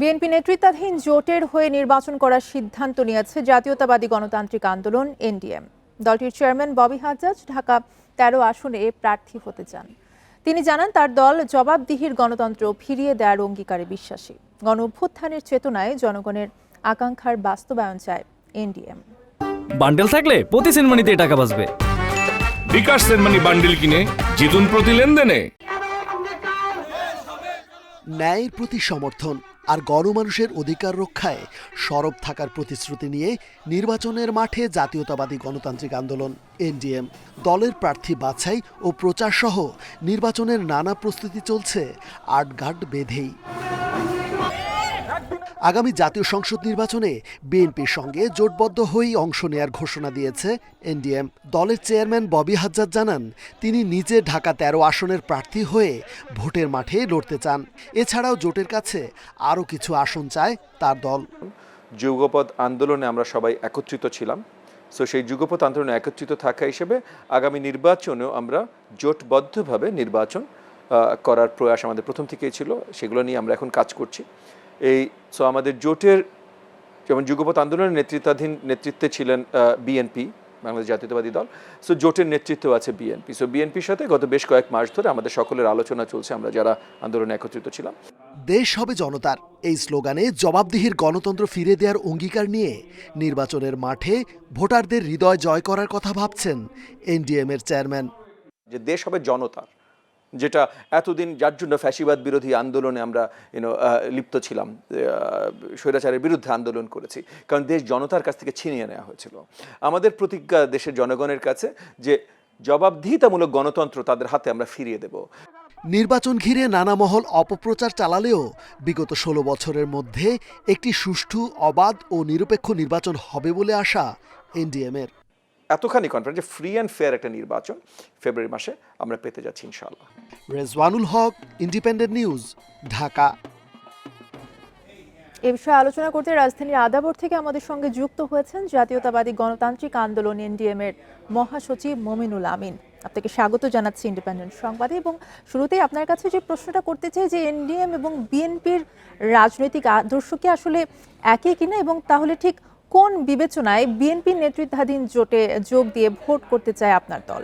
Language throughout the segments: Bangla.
বিএনপি নেতৃত্বাধীন জোটের হয়ে নির্বাচন করার সিদ্ধান্ত নিয়েছে জাতীয়তাবাদী গণতান্ত্রিক আন্দোলন এনডিএম। দলটির চেয়ারম্যান ববি হাজ্জাজ ঢাকা তেরো আসনে প্রার্থী হতে চান। তিনি জানান তার দল জবাবদিহির গণতন্ত্র ফিরিয়ে দেওয়ার অঙ্গীকারে বিশ্বাসী। গণ অভ্যুত্থানের চেতনায় জনগণের আকাঙ্ক্ষার বাস্তবায়ন চায় এনডিএম। বান্ডেল থাকলে প্রতি সেনমানিতে টাকা বাঁচবে। বিকাশ সেনমানি বান্ডিল কিনে জিতুন প্রতি লেনদেনে। ন্যায়ের প্রতি সমর্থন আর গণমানুষের অধিকার রক্ষায় সরব থাকার প্রতিশ্রুতি নিয়ে নির্বাচনের মাঠে জাতীয়তাবাদী গণতান্ত্রিক আন্দোলন, এনডিএম। দলের প্রার্থী বাছাই ও প্রচার সহ নির্বাচনের নানা প্রস্তুতি চলছে, আটঘাট বেঁধেই। আগামী জাতীয় সংসদ নির্বাচনে বিএনপির সঙ্গে জোটবদ্ধ হয়েই অংশ নেয়ার ঘোষণা দিয়েছে এনডিএম। দলের চেয়ারম্যান ববি হাজ্জাদ জানান, তিনি নিজে ঢাকা তেরো আসনের প্রার্থী হয়ে ভোটের মাঠে লড়তে চান। এছাড়াও জোটের কাছে আরও কিছু আসন চায় তার দল। যুগপৎ আন্দোলনে আমরা সবাই একত্রিত ছিলাম। সো সেই যুগপৎ আন্দোলনে একত্রিত থাকা হিসেবে আগামী নির্বাচনেও আমরা জোটবদ্ধভাবে নির্বাচন করার প্রয়াস আমাদের প্রথম থেকেই ছিল। সেগুলো নিয়ে আমরা এখন কাজ করছি। এই সো আমাদের জোটের যেমন যুগপৎ আন্দোলনের নেতৃত্বাধীন নেতৃত্বে ছিলেন বিএনপি বাংলাদেশ জাতীয়তাবাদী দল। সো জোটের নেতৃত্ব আছে বিএনপি সো বিএনপির সাথে গত বেশ কয়েক মাস ধরে আমাদের সকলের আলোচনা চলছে আমরা যারা আন্দোলনে একত্রিত ছিলাম। দেশ হবে জনতার। এই স্লোগানে জবাবদিহির গণতন্ত্র ফিরে দেওয়ার অঙ্গীকার নিয়ে নির্বাচনের মাঠে ভোটারদের হৃদয় জয় করার কথা ভাবছেন এনডিএম এর চেয়ারম্যান। যে দেশ হবে জনতার যেটা এতদিন যার জন্য ফ্যাসিবাদ বিরোধী আন্দোলনে আমরা ইউনো লিপ্ত ছিলাম স্বৈরাচারের বিরুদ্ধে আন্দোলন করেছি। কারণ দেশ জনতার কাছ থেকে ছিনিয়ে নেওয়া হয়েছিল। আমাদের প্রতিজ্ঞা দেশের জনগণের কাছে যে জবাবদিহিতামূলক গণতন্ত্র তাদের হাতে আমরা ফিরিয়ে দেব। নির্বাচন ঘিরে নানা মহল অপপ্রচার চালালেও বিগত ষোলো বছরের মধ্যে একটি সুষ্ঠু, অবাধ ও নিরপেক্ষ নির্বাচন হবে বলে আশা এনডিএম এর এতখানি কনফিডেন্স যে ফ্রি অ্যান্ড ফেয়ার একটা নির্বাচন ফেব্রুয়ারি মাসে আমরা পেতে যাচ্ছি ইনশাআল্লাহ। Rezwanul Haque Independent News Dhaka. এ বিষয়ে আলোচনা করতে রাজধানীর আদাবর থেকে আমাদের সঙ্গে যুক্ত হয়েছেন জাতীয়তাবাদী গণতান্ত্রিক আন্দোলন এনডিএম এর মহাসচিব মমিনুল আমিন। আপনাকে স্বাগত জানাচ্ছি ইন্ডিপেন্ডেন্ট সংবাদে এবং শুরুতেই আপনার কাছে যে প্রশ্নটা করতে চাই যে এনডিএম এবং বিএনপির রাজনৈতিক আদর্শ কি আসলে একই কিনা এবং তাহলে ঠিক কোন বিবেচনায় বিএনপি নেতৃত্বাধীন জোটে যোগ দিয়ে ভোট করতে চায় আপনার দল?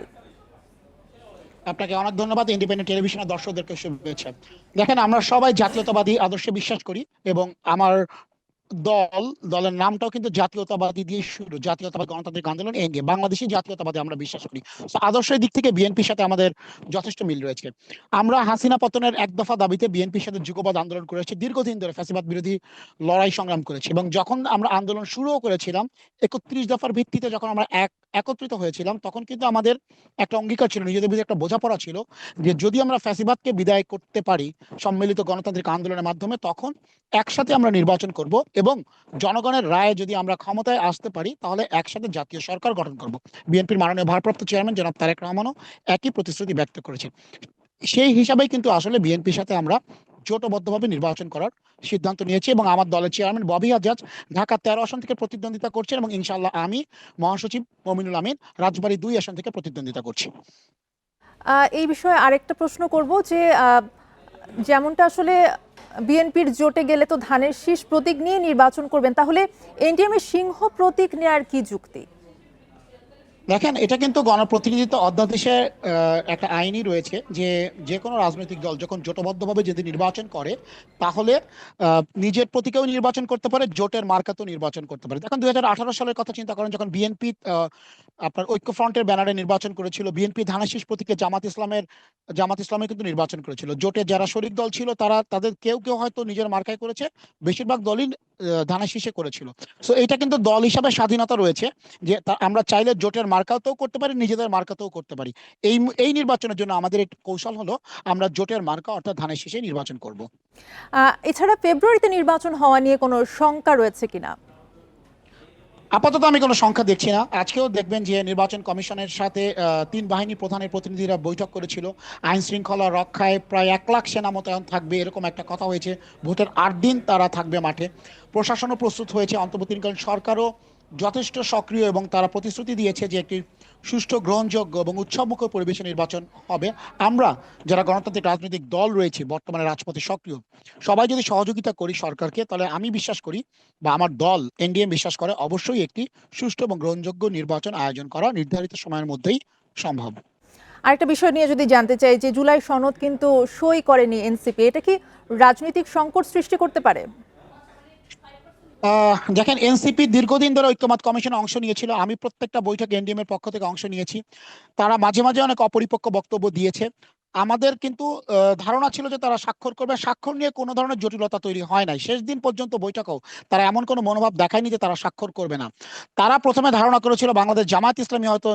আপনাকে অনেক ধন্যবাদ ইন্ডিপেন্ডেন্ট টেলিভিশনের দর্শকদেরকে শুভেচ্ছা। দেখেন, আমরা সবাই জাতীয়তাবাদী আদর্শে বিশ্বাস করি এবং আমার দল, দলের নামটাও কিন্তু জাতীয়তাবাদী দিয়ে শুরু। জাতীয়তাবাদী গণতান্ত্রিক আন্দোলন এঙ্গে বাংলাদেশি জাতীয়তাবাদী আমরা বিশ্বাস করি। আদর্শের দিক থেকে বিএনপির সাথে আমাদের যথেষ্ট মিল রয়েছে। আমরা হাসিনা পতনের এক দফা দাবিতে বিএনপির সাথে যুগপদ আন্দোলন করেছি, দীর্ঘদিন ধরে ফ্যাসিবাদ বিরোধী লড়াই সংগ্রাম করেছি এবং যখন আমরা আন্দোলন শুরুও করেছিলাম, একত্রিশ দফার ভিত্তিতে যখন আমরা এক, একত্রিত হয়েছিলাম, তখন কিন্তু আমাদের একটা অঙ্গীকার ছিল, নিজেদের ভিতরে একটা বোঝাপড়া ছিল যে যদি আমরা ফ্যাসিবাদকে বিদায় করতে পারি সম্মিলিত গণতান্ত্রিক আন্দোলনের মাধ্যমে, তখন একসাথে আমরা নির্বাচন করব এবং জনগণের রায়ে যদি আমরা ক্ষমতায় আসতে পারি, তাহলে একসাথে জাতীয় সরকার গঠন করব। বিএনপির মাননীয় ভারপ্রাপ্ত চেয়ারম্যান জনাব তারেক রহমানও একই প্রতিশ্রুতি ব্যক্ত করেছেন। সেই হিসাবেই কিন্তু আসলে বিএনপির সাথে আমরা জোটবদ্ধভাবে নির্বাচন করার সিদ্ধান্ত নিয়েছি এবং আমার দলের চেয়ারম্যান ববি আজাজ ঢাকা তেরো আসন থেকে প্রতিদ্বন্দ্বিতা করছেন এবং ইনশাল্লাহ আমি মহাসচিব মমিনুল আমিন রাজবাড়ী দুই আসন থেকে প্রতিদ্বন্দ্বিতা করছি। এই বিষয়ে আরেকটা প্রশ্ন করব যে যেমনটা আসলে বিএনপির জোটে গেলে তো ধানের শীষ প্রতীক নিয়ে নির্বাচন করবেন, তাহলে এনডিএম এর সিংহ প্রতীক নেয়ার কি যুক্তি? দেখেন, এটা কিন্তু গণপ্রতিনিধিত্ব অধ্যাদেশে একটা আইনই রয়েছে যে যে কোনো রাজনৈতিক দল যখন জোটবদ্ধভাবে যদি নির্বাচন করে, তাহলে নিজের প্রতীকেও নির্বাচন করতে পারে, জোটের মার্কাতেও নির্বাচন করতে পারে। দেখেন, দুই হাজার আঠারো সালের কথা চিন্তা করেন, যখন বিএনপি আপনার ঐক্য ফ্রন্টের ব্যানারে নির্বাচন করেছিল বিএনপি ধানাশিস প্রতীকে জামাত ইসলামের, জামাত ইসলামে কিন্তু নির্বাচন করেছিল। জোটে যারা শরিক দল ছিল, তারা, তাদের কেউ কেউ হয়তো নিজের মার্কায় করেছে, বেশিরভাগ দলই ধানাশিসে করেছিল। সো এটা কিন্তু দল হিসাবে স্বাধীনতা রয়েছে যে আমরা চাইলে জোটের মার্কাতেও করতে পারি, নিজেদের মার্কাতেও করতে পারি। এই এই নির্বাচনের জন্য আমাদের একটি কৌশল হলো, আমরা জোটের মার্কা অর্থাৎ ধানের শীষে নির্বাচন করব। এছাড়া ফেব্রুয়ারিতে নির্বাচন হওয়া নিয়ে কোনো শঙ্কা রয়েছে কিনা? আপাতত আমি কোনো সংখ্যা দেখছি না। আজকেও দেখবেন যে নির্বাচন কমিশনের সাথে তিন বাহিনী প্রধানের প্রতিনিধিরা বৈঠক করেছিল। আইন শৃঙ্খলা রক্ষায় প্রায় এক লাখ সেনা মোতায়েন থাকবে, এরকম একটা কথা হয়েছে। ভোটের আট দিন তারা থাকবে মাঠে। প্রশাসনও প্রস্তুত হয়েছে। অন্তর্বর্তীকালীন সরকারও যথেষ্ট সক্রিয় এবং তারা প্রতিশ্রুতি দিয়েছে যে একটি সুষ্ঠু, গ্রহণযোগ্য এবং উৎসবমুখর পরিবেশে নির্বাচন হবে। আমরা যারা গণতান্ত্রিক রাজনৈতিক দল রয়েছে, বর্তমানে রাজপথে সক্রিয়, সবাই যদি সহযোগিতা করি সরকারকে, তাহলে আমি বিশ্বাস করি বা আমার দল, এনডিএম বিশ্বাস করে অবশ্যই একটি সুষ্ঠু এবং গ্রহণযোগ্য নির্বাচন আয়োজন করা নির্ধারিত সময়ের মধ্যেই সম্ভব। আরেকটা বিষয় নিয়ে যদি জানতে চাই যে জুলাই সনদ কিন্তু সই করেনি এনসিপি, এটা কি রাজনৈতিক সংকট সৃষ্টি করতে পারে? দেখেন, এনসিপি দীর্ঘদিন ধরে ঐক্যমত কমিশনে অংশ নিয়েছিল। আমি প্রত্যেকটা বৈঠক এনডিএম এর পক্ষ থেকে অংশ নিয়েছি। তারা মাঝে মাঝে অনেক অপরিপক্ক বক্তব্য দিয়েছে। আমাদের কিন্তু ধারণা ছিল যে তারা স্বাক্ষর করবে। স্বাক্ষর নিয়ে কোনো ধরনের জটিলতা তৈরি হয় নাই। শেষ দিন পর্যন্ত বৈঠকেও তারা এমন কোনো মনোভাব দেখায়নি যে তারা স্বাক্ষর করবে না। তারা প্রথমে ধারণা করেছিল বাংলাদেশ জামাত ইসলামী হয়তো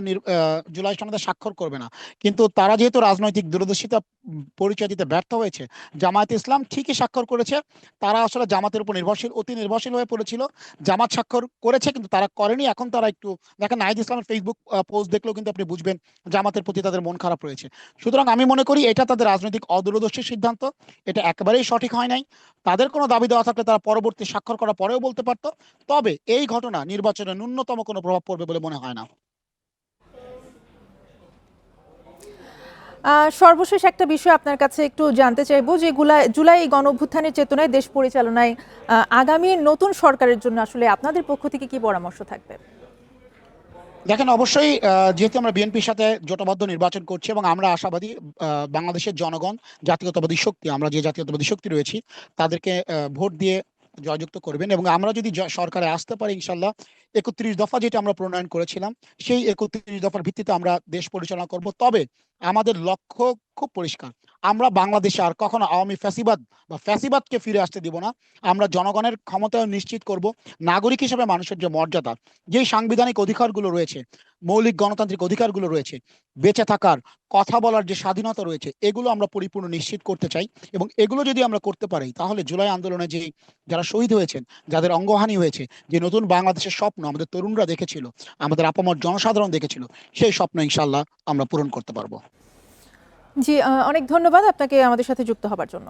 জুলাই সনদে স্বাক্ষর করবে না। কিন্তু তারা যেহেতু রাজনৈতিক দূরদর্শিতা পরিচয় দিতে ব্যর্থ হয়েছে, জামায়াত ইসলাম ঠিকই স্বাক্ষর করেছে। তারা আসলে জামাতের উপর নির্ভরশীল, অতি নির্ভরশীল হয়ে পড়েছিল। জামাত স্বাক্ষর করেছে কিন্তু তারা করেনি। এখন তারা একটু, দেখেন নাহিদ ইসলামের ফেসবুক পোস্ট দেখলেও কিন্তু আপনি বুঝবেন জামাতের প্রতি তাদের মন খারাপ রয়েছে। সুতরাং আমি মনে করি, এটা তাদের রাজনৈতিক অদূরদর্শী সিদ্ধান্ত, এটা একেবারেই সঠিক হয় নাই। তাদের কোনো দাবি দেওয়া থাকলে তারা পরবর্তী স্বাক্ষর করার পরেও বলতে পারতো। তবে এই ঘটনা নির্বাচনে ন্যূনতম কোনো প্রভাব পড়বে বলে মনে হয় না। সর্বশেষ একটা বিষয় আপনার কাছে একটু জানতে চাইব, যে জুলাই গণ অভ্যুত্থানের চেতনায় দেশ পরিচালনায় আগামী নতুন সরকারের জন্য আসলে আপনাদের পক্ষ থেকে কি পরামর্শ থাকবে? দেখেন, অবশ্যই যেহেতু আমরা বিএনপির সাথে জোটবদ্ধ নির্বাচন করছি এবং আমরা আশাবাদী বাংলাদেশের জনগণ, জাতীয়তাবাদী শক্তি, আমরা যে জাতীয়তাবাদী শক্তি রয়েছি, তাদেরকে ভোট দিয়ে জয়যুক্ত করবেন এবং আমরা যদি সরকারে আসতে পারি ইনশাল্লাহ একত্রিশ দফা যেটা আমরা প্রণয়ন করেছিলাম, সেই একত্রিশ দফার ভিত্তিতে আমরা দেশ পরিচালনা করব। তবে আমাদের লক্ষ্য খুব পরিষ্কার। আমরা বাংলাদেশে আর কখনো আওয়ামী ফ্যাসিবাদ বা ফ্যাসিবাদকে ফিরে আসতে দিব না। আমরা জনগণের ক্ষমতা নিশ্চিত করব, নাগরিক হিসেবে মানুষের যে মর্যাদা, যেই সাংবিধানিক অধিকারগুলো রয়েছে, মৌলিক গণতান্ত্রিক অধিকারগুলো রয়েছে, বেঁচে থাকার, কথা বলার যে স্বাধীনতা রয়েছে, এগুলো আমরা পরিপূর্ণ নিশ্চিত করতে চাই এবং এগুলো যদি আমরা করতে পারি, তাহলে জুলাই আন্দোলনে যে যারা শহীদ হয়েছেন, যাদের অঙ্গহানি হয়েছে, যে নতুন বাংলাদেশের স্বপ্ন আমাদের তরুণরা দেখেছিল, আমাদের আপামর জনসাধারণ দেখেছিল, সেই স্বপ্ন ইনশাল্লাহ আমরা পূরণ করতে পারব। জি অনেক ধন্যবাদ আপনাকে আমাদের সাথে যুক্ত হবার জন্য।